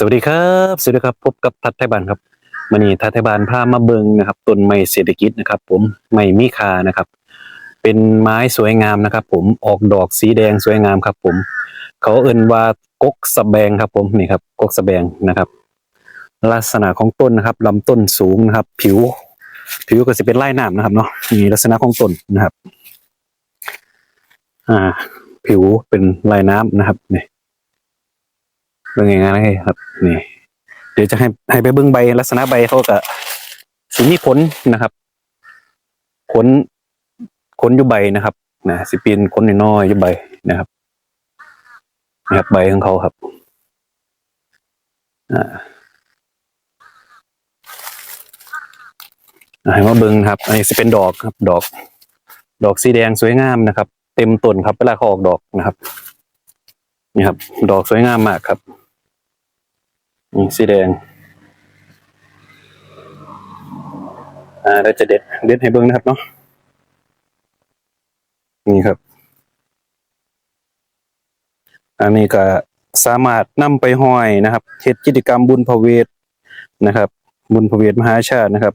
สวัสดีครับสวัสดีครับพบกับทัดไทยบานครับมันนี้ทัดไทยบานพามาเบิงนะครับต้นไม้เศรษฐกิจนะครับ ผมไม้มีคานะครับ เป็นไม้สวยงามนะครับ ผมออกดอกสีแดงสวยงามครับ ผม เขาเอ่นว่ากกสะแบงครับ ผมนี่ครับกกสะแบงนะครับ ลักษณะของต้นนะครับลำต้นสูงนะครับ ผิว ผิวก็จะเป็นไล่น้ำนะครับเนาะนี่ลักษณะของต้นนะครับ อ่า ผิวเป็นลายน้ำนะครับนี่ เป็นไงานนะครับ นี่ เดี๋ยวจะให้ให้ไปเบิ้งใบลักษณะใบเขาก็สีมีผลนะครับขนขนอยู่ใบนะครับนะสิปีนขนน้อยอยู่ใบนะครับนะครับใบของเขาครับอ่าอ่าให้มาเบิ้งครับอันนี้จะเป็นดอกครับ ดอก ดอกสีแดงสวยงามนะครับ เต็มต้นครับเวลาเขาออกดอกนะครับ นี่ครับ ดอกสวยงามมากครับ นี่สีแดง อ่าเราจะเด็ด เด็ดให้เบิ้งนะครับเนาะ นี่ครับ อันนี้ก็สามารถนำไปห้อยนะครับเฮ็ดกิจกรรมบุญพระเวทนะครับ บุญพระเวทมหาชาตินะครับ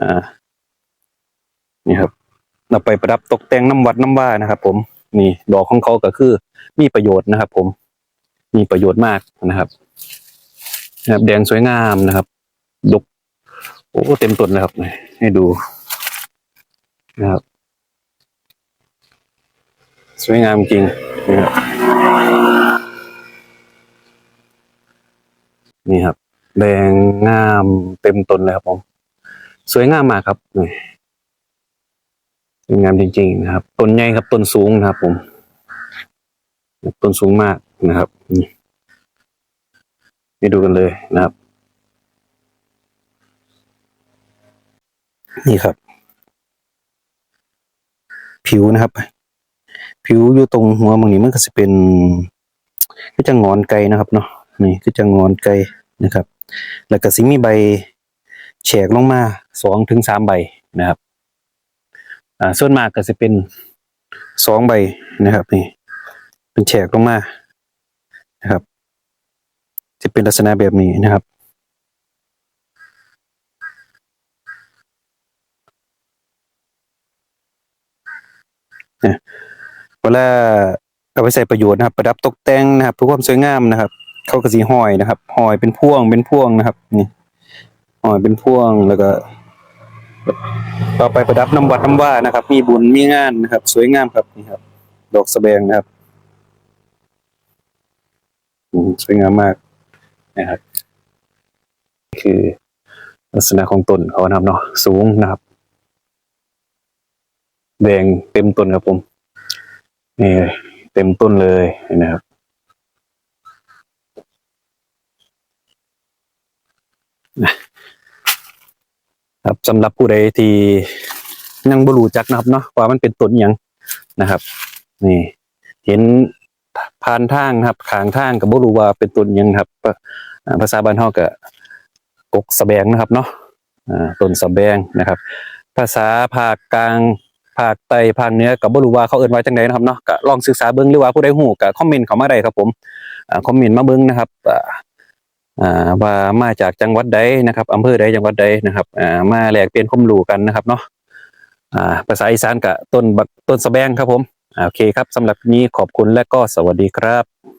อ่า นี่ครับเราไปประดับตกแต่งน้ำวัดน้ำว่านะครับ ผม นี่ดอกของเขาก็คือมีประโยชน์นะครับ ผม มีประโยชน์มากนะครับ นะครับแดงสวยงามนะครับ ดก โอ้เต็มต้นเลยครับ ให้ดูนะครับ สวยงามจริงนะครับนี่ครับ แดงงามเต็มต้นเลยครับผมสวยงามมากครับนี่สวยงามจริง ๆ นะครับต้นใหญ่ครับต้นสูงนะครับ ผมต้นสูงมากนะครับนี่ ไปดูกันเลยนะครับ นี่ครับ ผิวนะครับ ผิวอยู่ตรงหัวมังนี้มันก็จะเป็น ก็จะงอนไก่นะครับเนาะนี่ก็จะงอนไก่นะครับ แล้วก็สิมีใบแฉกลงมาสองถึงสามใบนะครับอ่าส่วนมากก็จะเป็นสองใบนะครับ นี่ เป็นแฉกลงมานะครับ จะเป็นลักษณะแบบนี้นะครับ เวลาเอาไปใส่ประโยชน์นะครับ ประดับตกแต่งนะครับเพื่อความสวยงามนะครับ เข้าก็สีห้อยนะครับห้อยเป็นพ่วงเป็นพ่วงนะครับ นี่ห้อยเป็นพ่วงแล้วก็ต่อไปประดับน้ำวัดน้ำว่านะครับ มีบุญมีงานนะครับ สวยงามครับนี่ครับ ดอกสะแบงนะครับสวยงามมาก นะครับ คือลักษณะของต้นเขานะครับเนาะสูงนะครับ แดงเต็มต้นครับผมนี่เต็มต้นเลยนะครับครับสำหรับผู้ใดที่ยังบ่รู้จักนะครับเนาะว่ามันเป็นต้นยังนะครับ นี่ เห็น ผ่านทางนะครับขางทางก็บ่รู้ว่าเป็นต้นยังครับภาษาบ้านเฮาก็กกสะแบงนะครับเนาะต้นสะแบงนะครับ ภาษาภาคกลางภาคใต้ภาคเหนือก็บ่รู้ว่าเขาเอิ้นว่าจังไดนะครับเนาะก็ลองศึกษาเบิ่งหรือว่าผู้ใดฮู้ก็คอมเมนต์เข้ามาได้ครับผมคอมเมนต์มาเบิ่งนะครับว่ามาจากจังหวัดใดนะครับอำเภอใดจังหวัดใดนะครับมาแลกเปลี่ยนความรู้กันนะครับเนาะภาษาอีสานก็ต้นต้นสะแบงครับผม โอเคครับสำหรับนี้ขอบคุณและก็สวัสดีครับ